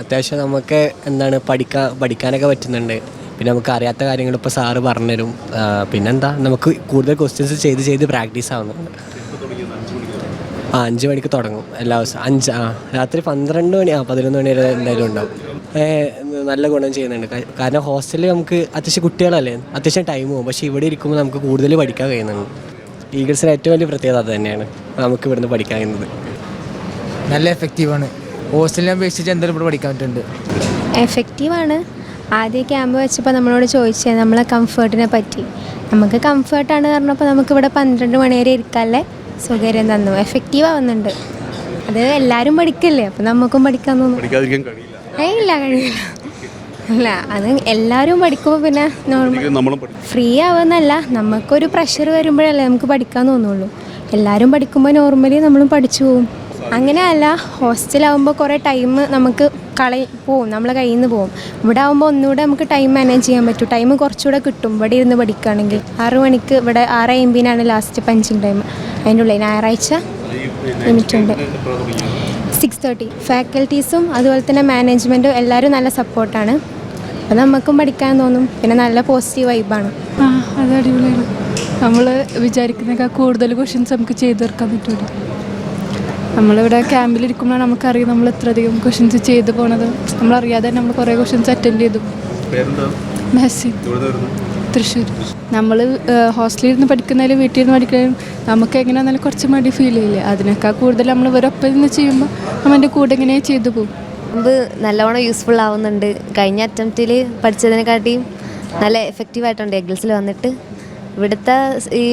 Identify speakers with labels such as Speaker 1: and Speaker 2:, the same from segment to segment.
Speaker 1: അത്യാവശ്യം നമുക്ക് എന്താണ് പഠിക്കാൻ പഠിക്കാനൊക്കെ പറ്റുന്നുണ്ട്. പിന്നെ നമുക്ക് അറിയാത്ത കാര്യങ്ങൾ ഇപ്പോൾ സാറ് പറഞ്ഞുതരും. പിന്നെന്താ? നമുക്ക് കൂടുതൽ ക്വസ്റ്റ്യൻസ് ചെയ്ത് ചെയ്ത് പ്രാക്ടീസ് ആവുന്നുണ്ട് ആ അഞ്ച് മണിക്ക് തുടങ്ങും. എല്ലാ ദിവസവും. അഞ്ച് ആ രാത്രി പന്ത്രണ്ട് മണി ആ പതിനൊന്ന് മണി വരെ എന്തായാലും ഉണ്ടാവും. നല്ല ഗുണം ചെയ്യുന്നുണ്ട്. കാരണം ഹോസ്റ്റലിൽ നമുക്ക് അത്യാവശ്യം കുട്ടികളല്ലേ? അത്യാവശ്യം ടൈം പോകും പക്ഷേ ഇവിടെ ഇരിക്കുമ്പോൾ നമുക്ക് കൂടുതൽ പഠിക്കാൻ കഴിയുന്നുണ്ട്. ഈഗിൾസിന് ഏറ്റവും വലിയ പ്രത്യേകത അത് തന്നെയാണ്. നമുക്ക് ഇവിടുന്ന് പഠിക്കാൻ കഴിയുന്നത്.
Speaker 2: നല്ല എഫക്റ്റീവാണ് ഹോസ്റ്റലിനെ അപേക്ഷിച്ച് എന്തായാലും ഇവിടെ പഠിക്കാൻ പറ്റുന്നുണ്ട്.
Speaker 3: എഫക്റ്റീവാണ്. ആദ്യം ക്യാമ്പ് വെച്ചപ്പോൾ നമ്മളോട് ചോദിച്ചത് നമ്മളെ കംഫേർട്ടിനെ പറ്റി. നമുക്ക് കംഫേർട്ടാണ് പറഞ്ഞപ്പോൾ നമുക്കിവിടെ പന്ത്രണ്ട് മണി വരെ ഇരിക്കാല്ലേ? സൗകര്യം തന്നു. എഫക്റ്റീവ് ആവുന്നുണ്ട് അത് എല്ലാവരും പഠിക്കല്ലേ? അപ്പം നമുക്കും പഠിക്കാൻ
Speaker 4: തോന്നുന്നു
Speaker 3: ഏയ് ഇല്ല കഴിയില്ല. അല്ല അത് എല്ലാവരും പഠിക്കുമ്പോൾ പിന്നെ നോർമൽ ഫ്രീ ആവുന്നല്ല നമുക്കൊരു പ്രഷർ വരുമ്പോഴല്ലേ നമുക്ക് പഠിക്കാൻ തോന്നുള്ളൂ. എല്ലാവരും പഠിക്കുമ്പോൾ നോർമലി നമ്മളും പഠിച്ചു പോകും അങ്ങനെയല്ല ഹോസ്റ്റലാവുമ്പോൾ കുറേ ടൈം നമുക്ക് കളയി പോവും നമ്മളെ കയ്യിൽ നിന്ന് പോവും. ഇവിടെ ആകുമ്പോൾ ഒന്നുകൂടെ നമുക്ക് ടൈം മാനേജ് ചെയ്യാൻ പറ്റും. ടൈം കുറച്ചുകൂടെ കിട്ടും ഇവിടെ ഇരുന്ന് പഠിക്കുകയാണെങ്കിൽ ആറ് മണിക്ക് ഇവിടെ ആറ് എംബിനാണ് ലാസ്റ്റ് പഞ്ചിങ് ടൈം അതിന്റെ ഉള്ളിൽ ഞായറാഴ്ച ലിമിറ്റ് ഉണ്ട്. സിക്സ് തേർട്ടി ഫാക്കൽറ്റീസും അതുപോലെ തന്നെ മാനേജ്മെന്റും എല്ലാവരും നല്ല സപ്പോർട്ടാണ് അത് നമുക്കും പഠിക്കാൻ തോന്നും. പിന്നെ നല്ല പോസിറ്റീവ് വൈബാണ്
Speaker 5: അത് അടിപൊളിയാണ്. നമ്മൾ വിചാരിക്കുന്നേക്കാൾ കൂടുതൽ ക്വസ്റ്റ്യൻസ് നമുക്ക് ചെയ്തു തീർക്കാൻ പറ്റൂല. നമ്മളിവിടെ ക്യാമ്പിലിരിക്കുമ്പോഴാണ് നമുക്കറിയാം നമ്മൾ ഇത്രയധികം ക്വസ്റ്റ്യൻസ് ചെയ്ത് പോണത്. നമ്മളറിയാതെ തന്നെ നമ്മൾ കുറേ ക്വസ്റ്റ്യൻസ് അറ്റൻഡ് ചെയ്തു.
Speaker 4: പേരെന്താ?
Speaker 5: മെസ്സി തൃശ്ശൂർ. നമ്മൾ ഹോസ്റ്റലിൽ നിന്ന് പഠിക്കുന്നതിലും വീട്ടിൽ നിന്ന് പഠിക്കുന്നതിലും നമുക്ക് എങ്ങനെയാണെന്നാലും കുറച്ച് മടി ഫീൽ ചെയ്യില്ലേ? അതിനേക്കാൾ കൂടുതൽ നമ്മൾ ഇവരൊപ്പം നിന്ന് ചെയ്യുമ്പോൾ നമ്മന്റെ കൂടെ ഇങ്ങനെ ചെയ്തു പോകും?
Speaker 6: മുമ്പ് നല്ലവണ്ണം യൂസ്ഫുൾ ആവുന്നുണ്ട്. കഴിഞ്ഞ അറ്റംപ്റ്റിൽ പഠിച്ചതിനെക്കാട്ടിയും നല്ല എഫക്റ്റീവായിട്ടുണ്ട് എഗ്ലിസിൽ വന്നിട്ട് ഇവിടുത്തെ ഈ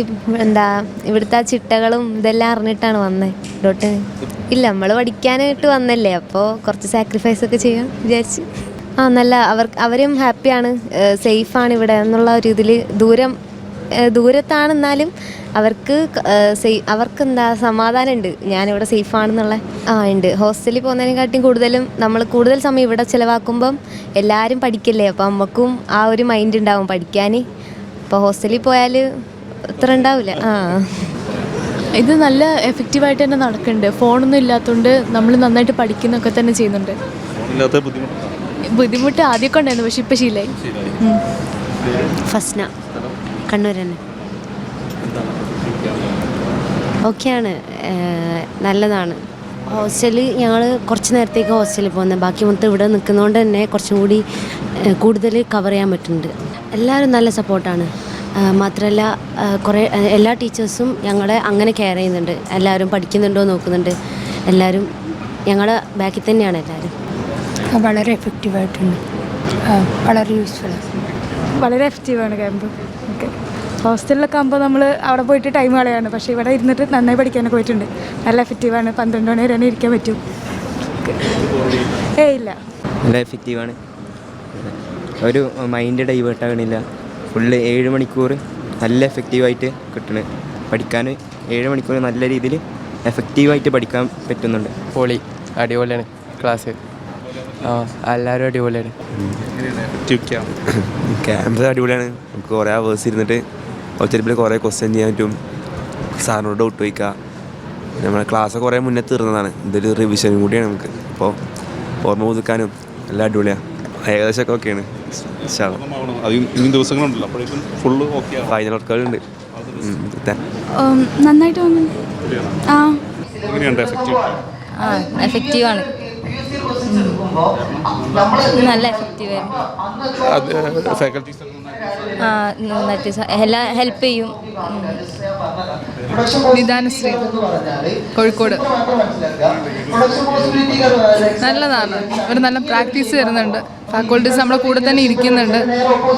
Speaker 6: എന്താ ഇവിടുത്തെ ചിട്ടകളും ഇതെല്ലാം അറിഞ്ഞിട്ടാണ് വന്നത് ഡോട്ട് ഇല്ല നമ്മൾ പഠിക്കാനായിട്ട് വന്നല്ലേ അപ്പോൾ കുറച്ച് സാക്രിഫൈസ് ഒക്കെ ചെയ്യാൻ വിചാരിച്ച്. ആ നല്ല അവർ അവരും ഹാപ്പിയാണ് സേഫാണ് ഇവിടെ എന്നുള്ള ഒരു ഇതിൽ ദൂരം ദൂരത്താണെന്നാലും അവർക്ക് അവർക്ക് എന്താ സമാധാനമുണ്ട് ഞാനിവിടെ സേഫാണെന്നുള്ള. ആ ഉണ്ട് ഹോസ്റ്റലിൽ പോകുന്നതിനെക്കാട്ടിയും കൂടുതലും നമ്മൾ കൂടുതൽ സമയം ഇവിടെ ചിലവാക്കുമ്പം എല്ലാവരും പഠിക്കല്ലേ അപ്പം നമുക്കും ആ ഒരു മൈൻഡ് ഉണ്ടാവും പഠിക്കാൻ അപ്പോൾ ഹോസ്റ്റലിൽ പോയാൽ ഇത്ര ഉണ്ടാവില്ല ആ.
Speaker 7: ഇത് നല്ല എഫക്റ്റീവായിട്ട് തന്നെ നടക്കുന്നുണ്ട് ഫോണൊന്നും ഇല്ലാത്തതുകൊണ്ട് നമ്മൾ നന്നായിട്ട് പഠിക്കുന്നൊക്കെ തന്നെ ചെയ്യുന്നുണ്ട്.
Speaker 4: ബുദ്ധിമുട്ട്?
Speaker 7: ആദ്യമൊക്കെ ഉണ്ടായിരുന്നു പക്ഷെ ഇപ്പം ശീലായി.
Speaker 6: ഫസ്ന. കണ്ണൂർ തന്നെ ഓക്കെയാണ് നല്ലതാണ്. ഹോസ്റ്റലിൽ ഞങ്ങൾ കുറച്ച് നേരത്തേക്ക് ഹോസ്റ്റലിൽ പോകുന്നത് ബാക്കി മൊത്തം ഇവിടെ നിൽക്കുന്നതുകൊണ്ട് തന്നെ കുറച്ചും കൂടി കൂടുതൽ കവർ ചെയ്യാൻ പറ്റുന്നുണ്ട്. എല്ലാവരും നല്ല സപ്പോർട്ടാണ് മാത്രമല്ല കുറേ എല്ലാ ടീച്ചേഴ്സും ഞങ്ങളെ അങ്ങനെ കെയർ ചെയ്യുന്നുണ്ട്. എല്ലാവരും പഠിക്കുന്നുണ്ടോ നോക്കുന്നുണ്ട്. എല്ലാവരും ഞങ്ങളുടെ ബാക്കിൽ തന്നെയാണ് എല്ലാവരും.
Speaker 8: വളരെ എഫക്റ്റീവായിട്ടുണ്ട് വളരെ യൂസ്ഫുൾ
Speaker 5: വളരെ എഫക്റ്റീവാണ് ക്യാമ്പ് ഓക്കെ ഹോസ്റ്റലിലൊക്കെ ആകുമ്പോൾ നമ്മൾ അവിടെ പോയിട്ട് ടൈം കളയാണ്. പക്ഷേ ഇവിടെ ഇരുന്നിട്ട് നന്നായി പഠിക്കാനൊക്കെ പോയിട്ടുണ്ട്. നല്ല എഫക്റ്റീവാണ് പന്ത്രണ്ട് മണി വരെ തന്നെ ഇരിക്കാൻ പറ്റും. ഏ ഇല്ല.
Speaker 9: നല്ല എഫക്റ്റീവാണ് ഒരു മൈൻഡ് ഡൈവേർട്ട് ആകണില്ല. ഫുള്ള് ഏഴ് മണിക്കൂർ നല്ല എഫക്റ്റീവായിട്ട് കിട്ടണ്. പഠിക്കാൻ ഏഴ് മണിക്കൂർ നല്ല രീതിയിൽ എഫക്റ്റീവായിട്ട് പഠിക്കാൻ പറ്റുന്നുണ്ട്.
Speaker 1: പൊളി. അടിപൊളിയാണ് ക്ലാസ് ആ എല്ലാവരും അടിപൊളിയാണ്.
Speaker 4: ക്യാമ്പസ്
Speaker 10: ക്യാമ്പ് അടിപൊളിയാണ്. നമുക്ക് കുറേ അവേഴ്സ് ഇരുന്നിട്ട് ഒച്ചരിപ്പിൽ കുറേ ക്വസ്റ്റ്യൻ ചെയ്യാൻ പറ്റും. സാറിനോട് ഡൗട്ട് ചോദിക്കാം നമ്മുടെ ക്ലാസ് കുറേ മുന്നേ തീർന്നതാണ്. ഇതൊരു റിവിഷനും കൂടിയാണ് നമുക്ക്. അപ്പോൾ ഓർമ്മ പുതുക്കാനും എല്ലാം അടിപൊളിയാണ് ഏകദേശമൊക്കെ ഓക്കെയാണ്
Speaker 4: ദിവസങ്ങളുണ്ടല്ലോ. അപ്പോഴേക്കും ഫുള്ള് ഓക്കെ ആവും
Speaker 10: ഫൈനൽ വർക്കുകളുണ്ട്
Speaker 5: നന്നായിട്ട് ആ.
Speaker 4: എഫക്റ്റീവ്
Speaker 7: നല്ല മറ്റേ എല്ലാം ഹെൽപ്പ് ചെയ്യും.
Speaker 5: നിദാനശ്രീ കോഴിക്കോട്. നല്ലതാണ്. ഒരു നല്ല പ്രാക്ടീസ് തരുന്നുണ്ട്. ഫാക്കൾട്ടീസ് നമ്മുടെ കൂടെ തന്നെ ഇരിക്കുന്നുണ്ട്.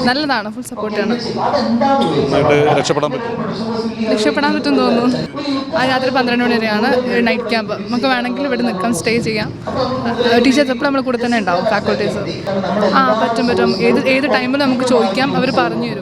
Speaker 5: നല്ലതാണ്. ഫുൾ സപ്പോർട്ടാണ്
Speaker 4: നന്നായിട്ട് രക്ഷപ്പെടാൻ പറ്റും.
Speaker 5: രക്ഷപ്പെടാൻ പറ്റും തോന്നുന്നു. ആ രാത്രി പന്ത്രണ്ട് മണി വരെയാണ് നൈറ്റ് ക്യാമ്പ് നമുക്ക് വേണമെങ്കിൽ ഇവിടെ നിൽക്കാം സ്റ്റേ ചെയ്യാം. ടീച്ചേഴ്സ് എപ്പോഴും നമ്മുടെ കൂടെ തന്നെ ഉണ്ടാവും ഫാക്കൾട്ടീസ് ആ പറ്റും പറ്റും. ഏത് ഏത് ടൈമിൽ നമുക്ക് ചോദിക്കാം അവർ പറഞ്ഞു തരും.